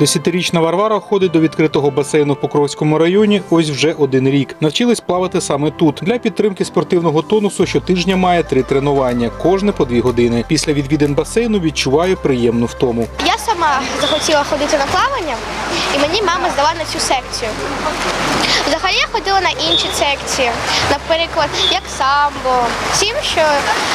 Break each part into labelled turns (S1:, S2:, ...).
S1: Десятирічна Варвара ходить до відкритого басейну в Покровському районі ось вже один рік. Навчилась плавати саме тут. Для підтримки спортивного тонусу щотижня має три тренування, кожне по дві години. Після відвідин басейну відчуває приємну втому.
S2: Я сама захотіла ходити на плавання, і мені мама здала на цю секцію. Взагалі я ходила на інші секції, наприклад, як самбо. Тим, що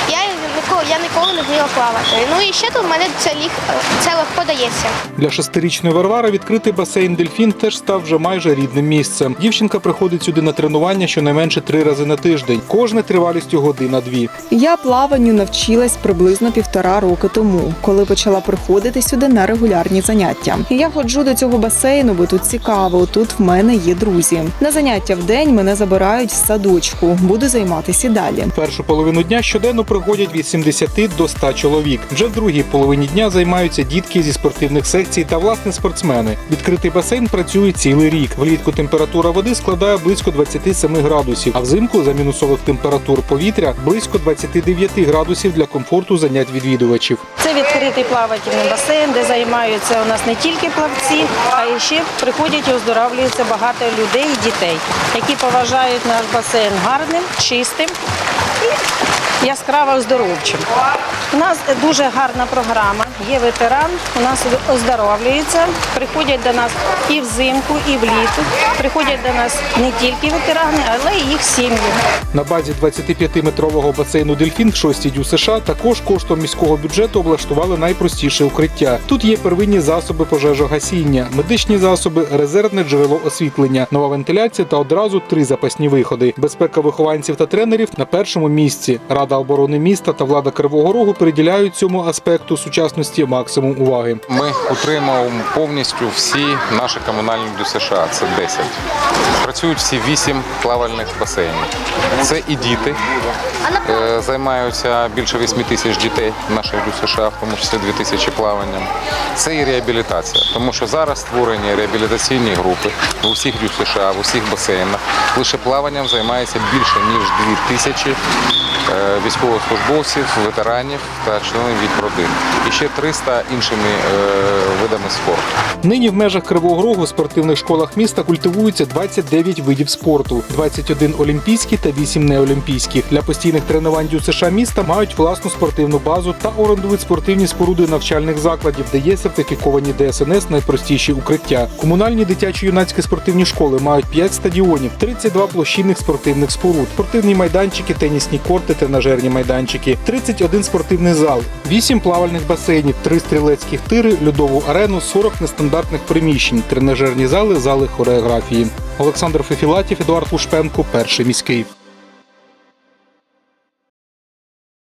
S2: я ніколи, я ніколи не вміла плавати. Ну і ще тут в мене це, ліг, це легко дається.
S1: Для шестирічної Варвари відкритий басейн Дельфін теж став вже майже рідним місцем. Дівчинка приходить сюди на тренування щонайменше три рази на тиждень, кожне тривалістю година-дві.
S3: Я плаванню навчилась приблизно півтора роки тому, коли почала приходити сюди на регулярні заняття. І Я ходжу до цього басейну, бо тут цікаво. Тут в мене є друзі. На заняття в день мене забирають з садочку. Буду займатися далі.
S1: Першу половину дня щоденно приходять від 70 до 100 чоловік. Вже в другій половині дня займаються дітки зі спортивних секцій та власне спортсмени. Відкритий басейн працює цілий рік. Влітку температура води складає близько 27 градусів, а взимку за мінусових температур повітря близько 29 градусів для комфорту занять відвідувачів.
S4: Це відкритий плавательний басейн, де займаються у нас не тільки плавці, а ще приходять і оздоравлюються багато людей і дітей, які поважають наш басейн гарним, чистим і яскраво оздоровчим. У нас дуже гарна програма. Є ветеран, у нас оздоровлюються, приходять до нас і взимку, і влітку. Приходять до нас не тільки ветерани, але й їх сім'ї.
S1: На базі 25-метрового басейну Дельфін 6 дю США також коштом міського бюджету облаштували найпростіше укриття. Тут є первинні засоби пожежогасіння, медичні засоби, резервне джерело освітлення, нова вентиляція та одразу три запасні виходи. Безпека вихованців та тренерів на першому місці. Рада оборони міста та влада Кривого Рогу приділяють цьому аспекту сучасності максимум уваги.
S5: Ми утримуємо повністю всі наші комунальні до США. Це 10. Працюють всі 8 плавальних басейнів. Це і діти. Е, Займаються більше 8 тисяч дітей наших до США, в тому числі 2 тисячі плаванням. Це і реабілітація, тому що зараз створені реабілітаційні групи в усіх дю в усіх басейнах. Лише плаванням займається більше ніж 2 тисячі військовослужбовців, ветеранів та членів їх родин. І ще 300 іншими е, видами спорту.
S1: Нині в межах Кривого Рогу в спортивних школах міста культивуються 29 видів спорту, 21 олімпійські та 8 неолімпійських. Для постійних тренувань дю США міста мають власну спортивну базу та орендують спортивні споруди навчальних закладів, де є сертифіковані ДСНС найпростіші укриття. Комунальні дитячі юнацькі спортивні школи мають 5 стадіонів, 32 площинних спортивних споруд, спортивні майданчики, тенісні корти, тренажерні майданчики, 31 спортивний зал, 8 плавальних басейнів, 3 стрілецьких тири, льодову арену, 40 нестандартних приміщень, тренажерні зали, зали хореографії. Олександр Фефілатів, Едуард Лушпенко, перший міський.